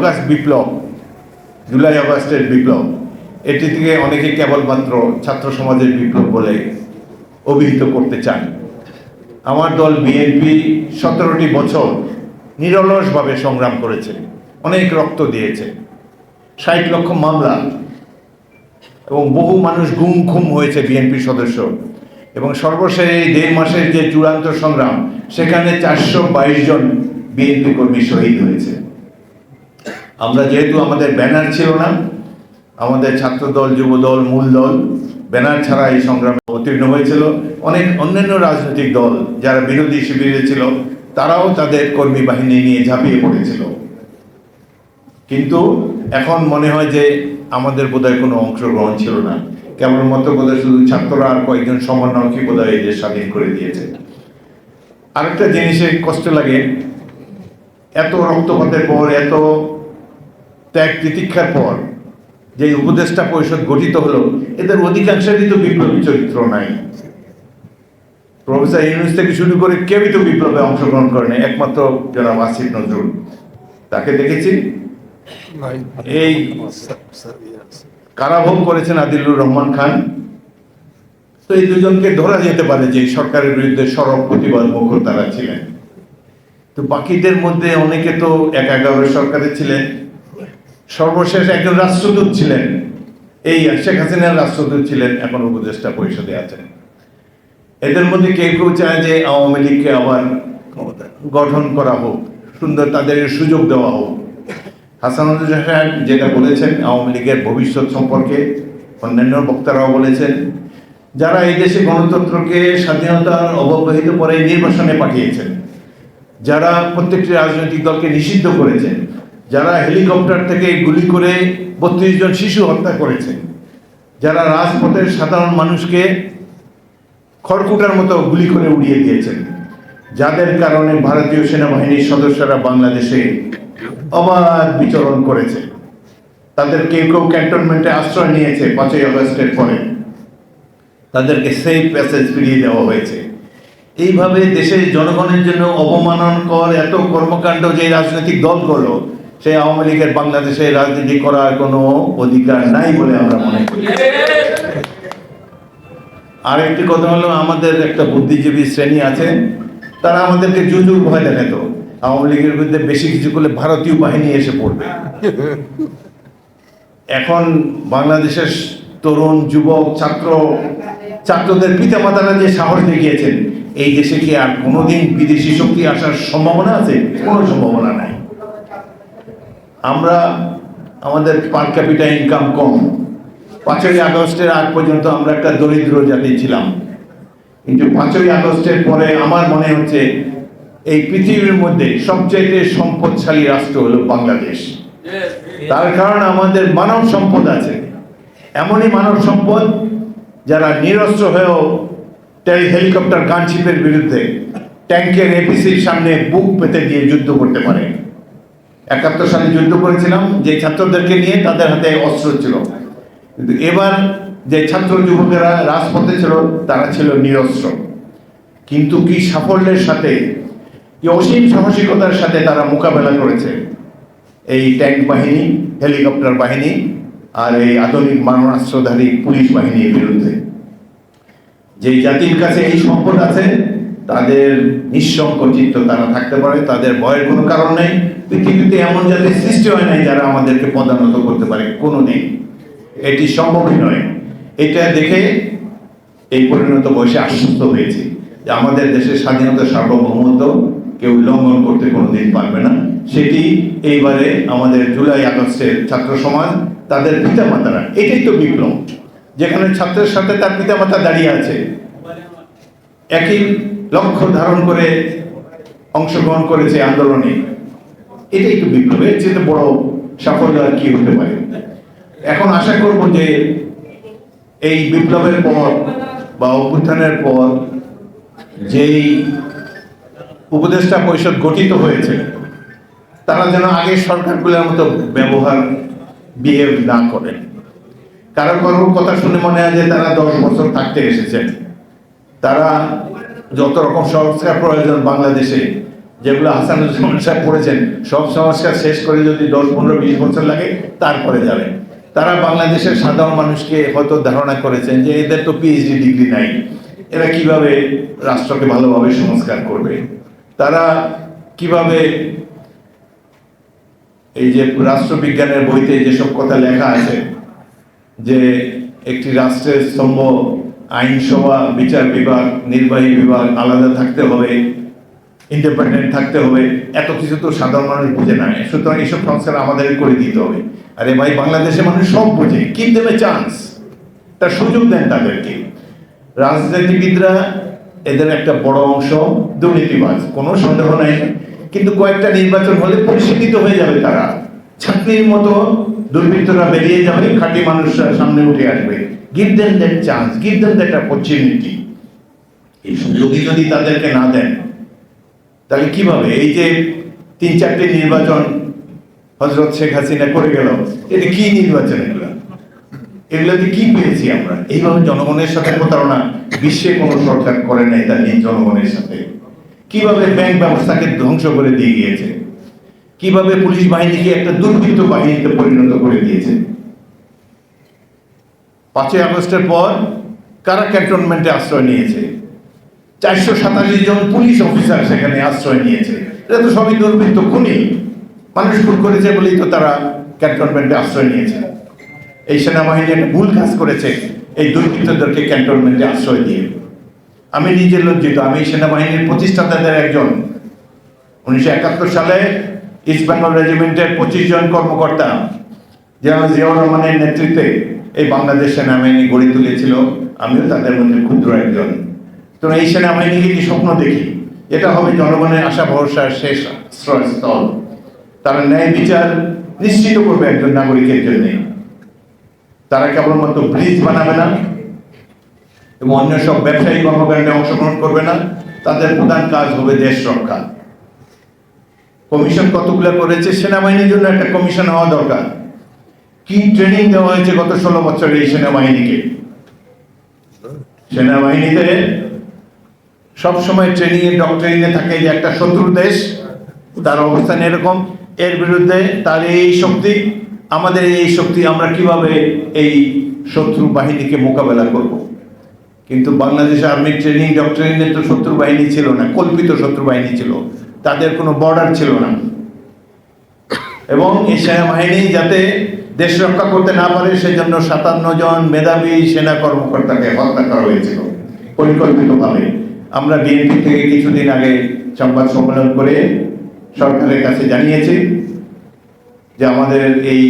August বিপ্লব, জুলাই অগাস্টের বিপ্লব, এটি থেকে অনেকে কেবলমাত্র ছাত্র সমাজের বিপ্লব বলে অভিহিত করতে চান। আমার দল বিএনপি সতেরোটি বছর নিরলসভাবে সংগ্রাম করেছে, অনেক রক্ত দিয়েছে। ষাট লক্ষ মামলা এবং বহু মানুষ গুম খুম হয়েছে বিএনপি সদস্য। এবং সর্বশেষ এই দেড় মাসের যে চূড়ান্ত সংগ্রাম, সেখানে চারশো বাইশ জন বিএনপি কর্মী শহীদ হয়েছে। আমরা যেহেতু আমাদের ব্যানার ছিল না, আমাদের ছাত্রদল, যুবদল মূল দল ব্যানার ছাড়া এই সংগ্রামে অতীর্ণ হয়েছিল। অনেক অন্যান্য রাজনৈতিক দল যারা বিরোধী শিবিরে ছিল, তারাও তাদের কর্মী বাহিনী নিয়ে ঝাঁপিয়ে পড়েছিল। কিন্তু এখন মনে হয় যে আমাদের বোধহয় কোনো অংশগ্রহণ ছিল না। কেবলমাত্র বোধহয় শুধু ছাত্ররা আর কয়েকজন সমন্বয়কই বোধহয় এই দেশ স্বাধীন করে দিয়েছে। আরেকটা জিনিসে কষ্ট লাগে, এত রক্তপাতের পর, এত ত্যাগ তিতিক্ষার পর যে উপদেষ্টা পরিষদ গঠিত হলো, এদের অধিকাংশেরই তো বিপ্লবী চরিত্র নাই। প্রফেসর ইউনুস থেকে শুরু করে কেউই তো বিপ্লবে অংশগ্রহণ করেনি একমাত্র জনাব আসিফ নজরুল। তাকে দেখেছি? এই কারাভোগ করেছেন আদিলুর রহমান খান। তো এই দুজনকে ধরা যেতে পারে যে সরকারের বিরুদ্ধে সরব প্রতিবাদ মুখর তারা ছিলেন। তো বাকিদের মধ্যে অনেকে তো এক এগারো সরকারে ছিলেন। সর্বশেষ একজন রাষ্ট্রদূত ছিলেন। এই শেখ হাসিনার রাষ্ট্রদূত ছিলেন এখন উপদেষ্টা পরিষদে আছেন। এদের মধ্যে কেউ কেউ চায় যে আওয়ামী লীগকে আবার গঠন করা হোক সুন্দর তাদের সুযোগ দেওয়া হোক। হাসানুদ্দিন সাহেব যেটা বলেছেন আওয়ামী লীগের ভবিষ্যৎ সম্পর্কে অন্যান্য বক্তারাও বলেছেন যারা এই দেশে গণতন্ত্রকে স্বাধীনতার অবহিত পরে নির্বাসনে পাঠিয়েছেন যারা প্রত্যেকটি রাজনৈতিক দলকে নিষিদ্ধ করেছেন যারা হেলিকপ্টার থেকে গুলি করে বত্রিশ জন শিশু হত্যা করেছেন যারা রাজপথের সাধারণ মানুষকে খড়কুটার মতো গুলি করে উড়িয়ে দিয়েছেন, যাদের কারণে ভারতীয় সেনাবাহিনীর সদস্যরা বাংলাদেশে অবাধ বিচরণ করেছে। তাদের কেউ কেউ ক্যান্টনমেন্টে আশ্রয় নিয়েছে পাঁচই আগস্টের পরে। তাদেরকে সেফ প্যাসেজ ফিরিয়ে দেওয়া হয়েছে। এইভাবে দেশের জনগণের জন্য অবমাননকর এত কর্মকাণ্ড যে রাজনৈতিক দল করল সেই আওয়ামী লীগের বাংলাদেশে রাজনীতি করার কোনো অধিকার নাই বলে আমরা মনে করি। আর একটি কথা হলো, আমাদের একটা বুদ্ধিজীবী শ্রেণি আছে, তারা আমাদেরকে জুজুর ভয় দেখাতো। আওয়ামী লীগের বিরুদ্ধে বেশি কিছু করলে ভারতীয় বাহিনী এসে পড়বে। এখন বাংলাদেশের তরুণ, যুবক, ছাত্র, ছাত্রদের পিতামাতারা যে সাহস দেখিয়েছেন, এই দেশে কি আর কোনোদিন বিদেশি শক্তি আসার সম্ভাবনা আছে? কোনো সম্ভাবনা নাই। আমরা আমাদের পার ক্যাপিটা ইনকাম কম। পাঁচই আগস্টের আগ পর্যন্ত আমরা একটা দরিদ্র জাতি ছিলাম। কিন্তু পাঁচই আগস্টের পরে আমার মনে হচ্ছে এই পৃথিবীর মধ্যে সবচেয়ে সম্পদশালী রাষ্ট্র হলো বাংলাদেশ। তার কারণ আমাদের মানব সম্পদ আছে। এমনই মানব সম্পদ যারা নিরস্ত্র হয়েও হেলিকপ্টার গানশিপের বিরুদ্ধে ট্যাঙ্কের এপিসির সামনে বুক পেতে দিয়ে যুদ্ধ করতে পারে। একাত্তর সালে যুদ্ধ করেছিলাম, যে ছাত্রদেরকে নিয়ে তাদের হাতে অস্ত্র ছিল। কিন্তু এবার যে ছাত্র যুবকেরা রাজপথে ছিল, তারা ছিল নিরস্ত্র। কিন্তু কি সাফল্যের সাথে, কি অসীম সাহসিকতার সাথে তারা মোকাবেলা করেছে? এই ট্যাঙ্ক বাহিনী, হেলিকপ্টার বাহিনী, আর এই আধুনিক মারণাস্ত্রধারী পুলিশ বাহিনীর বিরুদ্ধে। যে জাতির কাছে এই সম্পদ আছে তাদের নিঃসঙ্ক চিত্ত তারা থাকতে পারে, তাদের ভয়ের কোনো কারণ নেই। পৃথিবীতে এমন জাতির সৃষ্টি হয় নাই যারা আমাদেরকে পদানত করতে পারে, কোনো নেই। এটি সম্ভবই নয়। এটা দেখে এই পরিণত বয়সে আশ্বস্ত হয়েছি যে আমাদের দেশের স্বাধীনতা সার্বভৌমত্ব কেউ লঙ্ঘন করতে কোনোদিন পারবে না। সেটি এইবারে আমাদের জুলাই আগস্টের ছাত্র সমাজ, তাদের পিতামাতারা, এটাই তো বিপ্লব। যেখানে ছাত্রের সাথে তার পিতামাতা দাঁড়িয়ে আছে, একই লক্ষ্য ধারণ করে অংশগ্রহণ করেছে আন্দোলনে। এটাই তো বিপ্লব এর চেয়ে বড় সাফল্য আর কি হতে পারে। এখন আশা করব যে এই বিপ্লবের পর বা অভ্যুত্থানের পর যেই উপদেষ্টা পরিষদ গঠিত হয়েছে, তারা যেন আগের সরকারগুলোর মতো ব্যবহার বিহেভ না করেন কারও কারও কথা শুনে মনে হয় যে তারা দশ বছর থাকতে এসেছেন। তারা যত রকম সংস্কার প্রয়োজন বাংলাদেশে, যেগুলো হাসানুজ্জামান সাহেব পড়েছেন সব সংস্কার শেষ করে যদি দশ, পনেরো, বিশ বছর লাগে, তারপরে যাবে। তারা বাংলাদেশের সাধারণ মানুষকে হয়তো ধারণা করেছেন যে এদের তো পিএইচডি ডিগ্রি নাই। এরা কীভাবে রাষ্ট্রকে ভালোভাবে সংস্কার করবে? তারা কীভাবে এই যে রাষ্ট্রবিজ্ঞানের বইতে যেসব কথা লেখা আছে, যে একটি রাষ্ট্রের স্তম্ভ আইনসভা বিচার বিভাগ, নির্বাহী বিভাগ আলাদা থাকতে হবে ইন্ডিপেন্ডেন্ট থাকতে হবে, এত কিছু তো সাধারণ মানুষ বুঝে না। সুতরাং এইসব সংস্কার আমাদের করে দিতে হবে। আরে ভাই, বাংলাদেশের মানুষ সব বোঝে। কি দেবে চান্স তার সুযোগ দেন তাদেরকে। রাজনীতিবিদরা এদের একটা বড় অংশ দুর্নীতিবাজ, কোনো সন্দেহ নাই। কিন্তু কয়েকটা নির্বাচন হলে পরিশীলিত হয়ে যাবে তারা। ছাত্রীর মতো দুর্বৃত্তরা বেরিয়ে যাবে, খাঁটি মানুষরা সামনে উঠে আসবে। Give them that chance give them that opportunity এই সুযোগই যদি তাদেরকে না দেন, তাহলে কীভাবে? এই যে তিন চারটে নির্বাচন হজরত শেখ হাসিনা করে গেল এটা কি নির্বাচন এগুলো? এগুলোতে কি পেয়েছি আমরা? এইভাবে জনগণের সাথে প্রতারণা বিশ্বে কোনো সরকার করে নাই তার নিজ জনগণের সাথে। কীভাবে ব্যাংক ব্যবস্থাকে ধ্বংস করে দিয়ে গিয়েছে? কীভাবে পুলিশ বাহিনীকে একটা দুর্বৃত্ত বাহিনীতে পরিণত করে দিয়েছে? পাঁচই আগস্টের পর কারা ক্যান্টনমেন্টে আশ্রয় নিয়েছে? চারশো সাতাশি জন পুলিশ অফিসার সেখানে আশ্রয় নিয়েছে। এটা তো সবই দুর্বৃত্ত খুনি। মানুষ খুন করেছে বলেই তো তারা ক্যান্টনমেন্টে আশ্রয় নিয়েছে। এই সেনাবাহিনী একটা ভুল কাজ করেছে। এই দুর্বৃত্তদেরকে ক্যান্টনমেন্টে আশ্রয় দিয়ে। আমি নিজে লজ্জিত। আমি সেনাবাহিনীর প্রতিষ্ঠাতাদের একজন। উনিশশো একাত্তর সালে ইস্ট বেঙ্গল রেজিমেন্টের পঁচিশ জন কর্মকর্তা জেনারেল জিয়াউর রহমানের নেতৃত্বে এই বাংলাদেশ সেনাবাহিনী গড়ে তুলেছিল। আমিও তাদের মধ্যে ক্ষুদ্র একজন। তো এই সেনাবাহিনীকে কি স্বপ্ন দেখি? এটা হবে জনগণের আশা ভরসার শেষ আশ্রয়স্থল তারা ন্যায় বিচার নিশ্চিত করবে একজন নাগরিকের জন্য তারা কেবলমাত্র ব্রিজ বানাবে না এবং অন্য সব ব্যবসায়ী কর্মকাণ্ডে অংশগ্রহণ করবে না। তাদের প্রধান কাজ হবে দেশ রক্ষা। কমিশন কতগুলো করেছে? সেনাবাহিনীর জন্য একটা কমিশন হওয়া দরকার। কি ট্রেনিং দেওয়া হয়েছে গত ষোলো বছরে এই সেনাবাহিনীকে? সেনাবাহিনীতে সবসময় ট্রেনিং এর ডক্টরিনে থাকে যে একটা শত্রু দেশ, তার অবস্থান এরকম। এর বিরুদ্ধে তার এই শক্তি, আমাদের এই শক্তি, আমরা কীভাবে এই শত্রু বাহিনীকে মোকাবেলা করব? কিন্তু বাংলাদেশ আর্মির ট্রেনিং ডক্টরিনে তো শত্রু বাহিনী ছিল না, কল্পিত শত্রু বাহিনী ছিল। তাদের কোনো বর্ডার ছিল না। এবং এই সেনাবাহিনী যাতে দেশ রক্ষা করতে না পারে, সেজন্য সাতান্ন জন মেধাবী সেনা কর্মকর্তাকে হত্যা করা হয়েছিল, পরিকল্পিতভাবে। আমরা বিএনপি থেকে কিছুদিন আগে সংবাদ সম্মেলন করে সরকারের কাছে জানিয়েছি যে আমাদের এই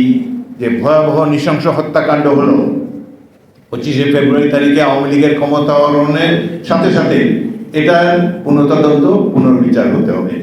যে ভয়াবহ নৃশংস হত্যাকাণ্ড হলো, পঁচিশে ফেব্রুয়ারি তারিখে আওয়ামী লীগের ক্ষমতা আরোহণের সাথে সাথে এটার পুনঃতদন্ত, পুনর্বিচার হতে হবে।